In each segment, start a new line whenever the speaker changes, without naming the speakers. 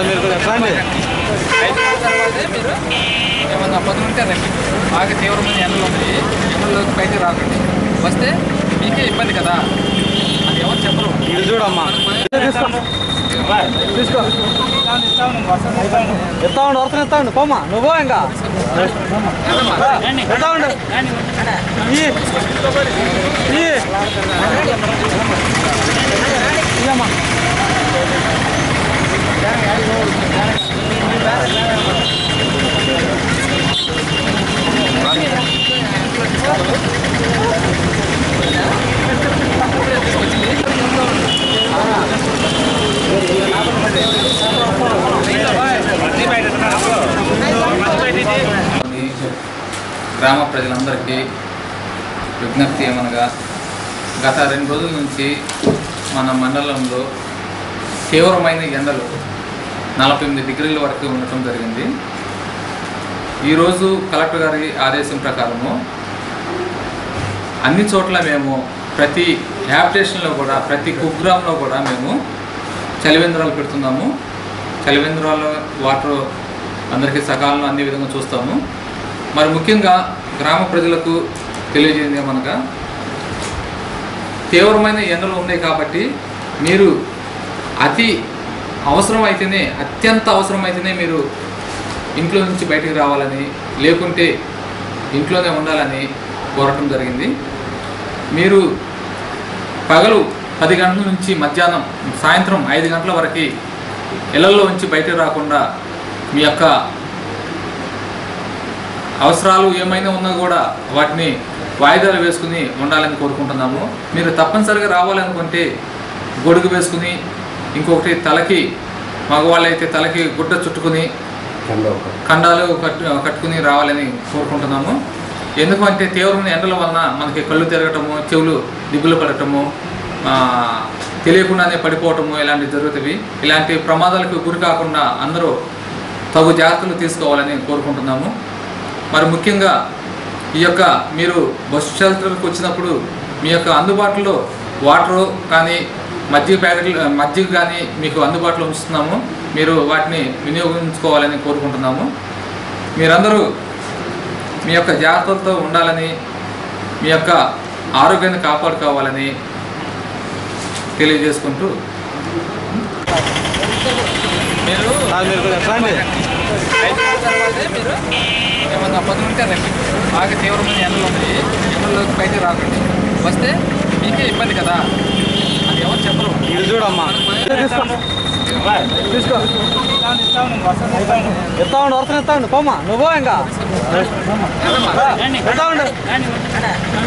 మీరు కొంచెం రండి
ఐదు తర్వాతే మీరు ఏమన్నా పనులు ఉంటే రండి బాగా తీవ్రమైన ఎండలు ఉన్నాయి. ఎండలోకి బయటకు రాకండి. వస్తే మీకే ఇబ్బంది కదా. అది ఎవరు చెప్పరు.
ఇది చూడమ్మా. తీసుకో. ఎత్తా ఉండు వరుస ఎత్తా ఉండు. పోమ్మా నువ్వు ఇంకా. ఎత్తా ఉండు ఈ ఈ ఇయ్యమ్మా
ఈ గ్రామ ప్రజలందరికీ విజ్ఞప్తి ఏమనగా గత రెండు రోజుల నుంచి మన మండలంలో తీవ్రమైన ఎండలు నలభై ఎనిమిది డిగ్రీల వరకు ఉండటం జరిగింది. ఈరోజు కలెక్టర్ గారి ఆదేశం ప్రకారము అన్ని చోట్ల మేము ప్రతి హ్యాబిటేషన్లో కూడా ప్రతి కుగ్రామ్లో కూడా మేము చలివేంద్రాలు పెడుతున్నాము. చలివేంద్రాల వాటర్ అందరికీ సకాలంలో అన్ని విధంగా చూస్తాము. మరి ముఖ్యంగా గ్రామ ప్రజలకు తెలియజేయండి ఏమనగా తీవ్రమైన ఎండలు ఉన్నాయి కాబట్టి మీరు అతి అవసరమైతేనే అత్యంత అవసరమైతేనే మీరు ఇంట్లో నుంచి బయటకు రావాలని లేకుంటే ఇంట్లోనే ఉండాలని కోరటం జరిగింది. మీరు పగలు పది గంటల నుంచి మధ్యాహ్నం సాయంత్రం ఐదు గంటల వరకు ఇళ్ళలో నుంచి బయటకు రాకుండా మీ యొక్క అవసరాలు ఏమైనా ఉన్నా కూడా వాటిని వాయిదాలు వేసుకుని ఉండాలని కోరుకుంటున్నాము. మీరు తప్పనిసరిగా రావాలనుకుంటే గొడుగు వేసుకుని ఇంకొకటి తలకి మగవాళ్ళైతే తలకి గుడ్డ చుట్టుకుని కండాలు కట్టు కట్టుకుని రావాలని కోరుకుంటున్నాము. ఎందుకంటే తీవ్రమైన ఎండల వలన మనకి కళ్ళు తిరగటము చెవులు దిగులు పడటము తెలియకుండానే పడిపోవటము ఇలాంటివి జరుగుతాయి. ఇలాంటి ప్రమాదాలకు గురి కాకుండా అందరూ తగు జాగ్రత్తలు తీసుకోవాలని కోరుకుంటున్నాము. మరి ముఖ్యంగా ఈ యొక్క మీరు బస్సు షెల్టర్కి వచ్చినప్పుడు మీ యొక్క అందుబాటులో వాటర్ కానీ మజ్జిగ ప్యాకెట్లు మజ్జిగ కానీ మీకు అందుబాటులో ఉంచుతున్నాము. మీరు వాటిని వినియోగించుకోవాలని కోరుకుంటున్నాము. మీరందరూ మీ యొక్క జాగ్రత్తలతో ఉండాలని మీ యొక్క ఆరోగ్యాన్ని కాపాడుకోవాలని తెలియజేసుకుంటూ. మీరు
మీరు
తర్వాతే మీరు ఏమన్నా పనులు ఉంటే రండి బాగా తీవ్రమైన ఎండలు ఉన్నాయి ఎండలోకి బయటకు రాకండి వస్తే మీకే ఇబ్బంది కదా అది ఎవరు చెప్పరు
మీరు చూడమ్మా తీసుకో ఎత్తా ఉండు వరుస ఎత్తా ఉండు పోమ్మా నువ్వు ఇంకా ఎత్తా ఉండు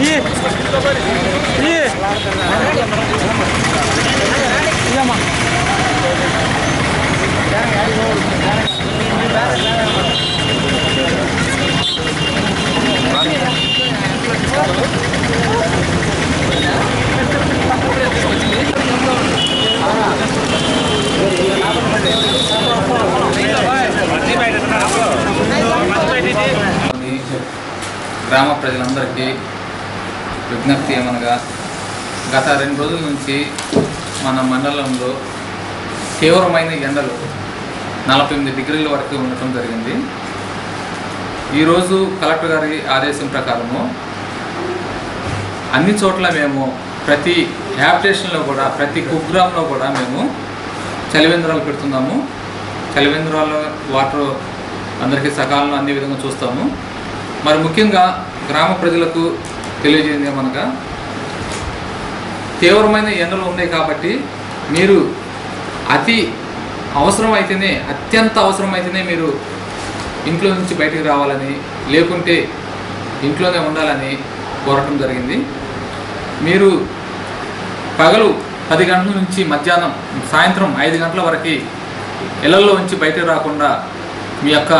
ఈ
గ్రామ ప్రజలందరికీ విజ్ఞప్తి ఏమనగా గత రెండు రోజుల నుంచి మన మండలంలో తీవ్రమైన ఎండలు నలభై ఎనిమిది డిగ్రీల వరకు ఉండటం జరిగింది. ఈరోజు కలెక్టర్ గారి ఆదేశం ప్రకారము అన్ని చోట్ల మేము ప్రతి హ్యాబిటేషన్లో కూడా ప్రతి కుగ్రామ్లో కూడా మేము చలివేంద్రాలు పెడుతున్నాము. చలివేంద్రాల వాటర్ అందరికీ సకాలంలో అన్ని విధంగా చూస్తాము. మరి ముఖ్యంగా గ్రామ ప్రజలకు తెలియజేయండి ఏమనగా తీవ్రమైన ఎండలు ఉన్నాయి కాబట్టి మీరు అతి అవసరమైతేనే అత్యంత అవసరమైతేనే మీరు ఇంట్లో నుంచి బయటికి రావాలని లేకుంటే ఇంట్లోనే ఉండాలని కోరటం జరిగింది. మీరు పగలు పది గంటల నుంచి మధ్యాహ్నం సాయంత్రం ఐదు గంటల వరకు ఇళ్ళలో నుంచి బయటకు రాకుండా మీ యొక్క